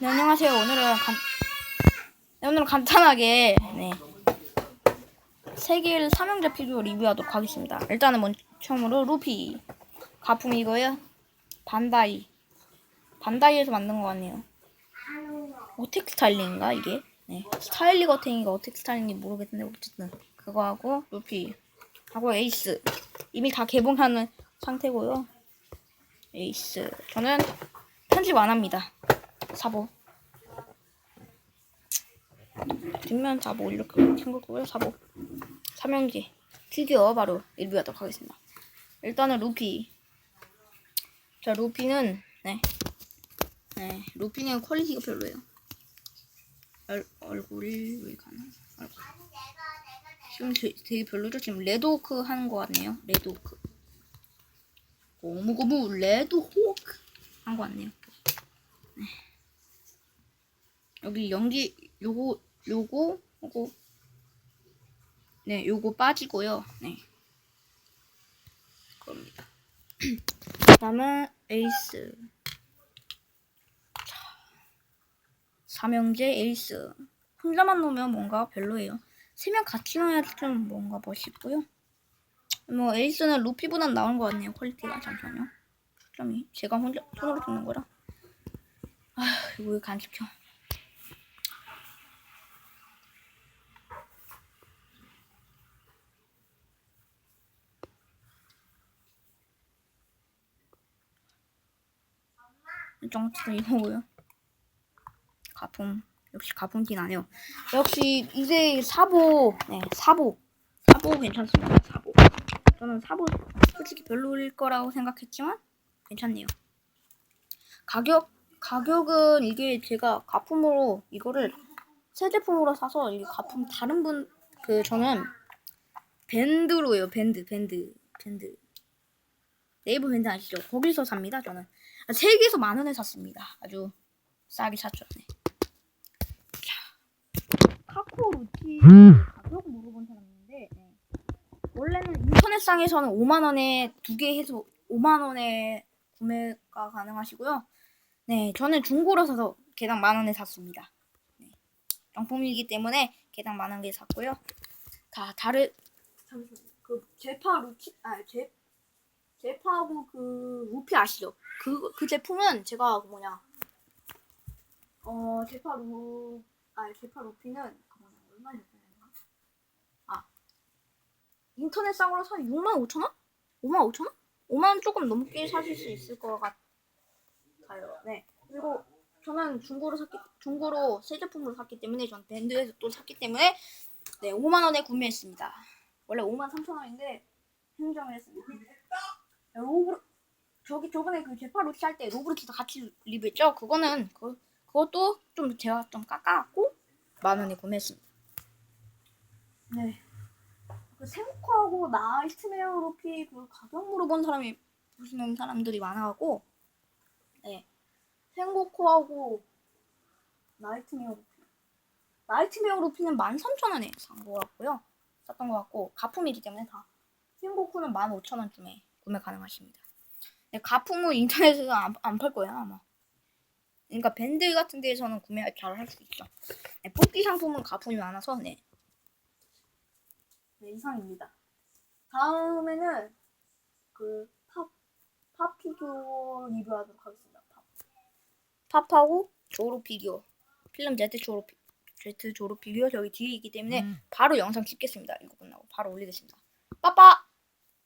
네, 안녕하세요. 오늘은 간, 네, 오늘은 간단하게 네. 세계일 삼형제 피규어 리뷰하도록 하겠습니다. 일단은 먼저 처음으로 루피 가품이고요. 반다이 반다이에서 만든 것 같네요. 어택 스타일링인가 이게? 네. 스타일리 거탱이가 어택 스타일링인지 모르겠는데 어쨌든 그거 하고 루피 하고 에이스 이미 다 개봉하는 상태고요. 에이스 저는 편집 안 합니다. 사보. 뒷면 사보 이렇게 한 거고요 사보. 삼형제 피규어 바로 리뷰하도록 하겠습니다. 일단은 루피. 자 루피는 네, 네 루피는 퀄리티가 별로예요. 얼, 얼굴이 왜 가나 얼굴. 지금 되, 되게 별로죠? 지금 레드호크 하는 거 같네요? 레드호크. 고무고무 레드호크 한 거 같네요 여기 연기 요거 요거 요거. 네 요거 빠지고요. 네. 그겁니다. 그다음에 에이스. 자, 삼형제 에이스. 혼자만 놓으면 뭔가 별로예요. 세 명 같이 넣어야 좀 뭔가 멋있고요. 뭐 에이스는 루피보단 나은 것 같네요 퀄리티가. 잠시만요. 점이 제가 혼자 손으로 찍는 거라. 아 이거 왜 간직혀 정치도 이거고요. 가품 역시 가품티 나네요. 역시 이제 사보 네 사보 사보 괜찮습니다. 사보 저는 사보 솔직히 별로일 거라고 생각했지만 괜찮네요. 가격 가격은 이게 제가 가품으로 이거를 새 제품으로 사서 이게 가품 다른 분 그 저는 밴드로요 밴드 밴드 밴드 네이버 밴드 아시죠? 거기서 삽니다 저는 아, 세 개에서 만 원에 샀습니다. 아주 싸게 샀죠. 네. 자, 카코 루티 가격 물어본 사람 있는데 네. 원래는 인터넷상에서는 5만 원에 두 개 해서 5만 원에 구매가 가능하시고요. 네, 저는 중고로 사서 개당 만 원에 샀습니다. 네. 정품이기 때문에 개당 만 원에 샀고요. 다 다른 잠시만요. 그 제파 루티 아 제 제파하고 그 루피 아시죠? 그, 그 제품은 제가 그 뭐냐 어 제파 루 아, 제파 루피는 그 뭐냐 얼마에 샀나? 아 인터넷상으로 사 6만 5천 원? 5만 5천 원? 5만 원 조금 넘게 사실 수 있을 것 같아요. 네. 그리고 저는 중고로 샀기 중고로 새 제품으로 샀기 때문에 전 밴드에서 또 샀기 때문에 네 5만 원에 구매했습니다. 원래 5만 3천 원인데 흥정을 했습니다. 로브 저기 저번에 그 제파 루티 할때 로브루티도 같이 리뷰했죠. 그거는 그 그것도 좀 제가 좀 깎아갖고 만 원에 구매했습니다. 네. 그 생코하고 나이트메어 루피 그 가격 물어본 사람이 보시는 사람들이 많아갖고 네 생코하고 나이트메어 루피 나이트메어 루피는 13,000원에 산 거 같고요. 샀던 거 같고 가품이기 때문에 다 생고쿠는 15,000원쯤에 구매 가능하십니다. 네, 가품은 인터넷에서 안, 안팔 거예요 아마. 그러니까 밴드 같은 데에서는 구매 잘 할 수 있죠. 네, 뽑기 상품은 가품이 많아서 네. 네 이상입니다. 다음에는 그 팝, 팝 피규어 리뷰하도록 하겠습니다. 팝. 팝하고 조로 피규어. 필름 Z 조로 피, Z 조로 피규어 저기 뒤에 있기 때문에 바로 영상 찍겠습니다. 이거 끝나고 바로 올리겠습니다. 빠빠.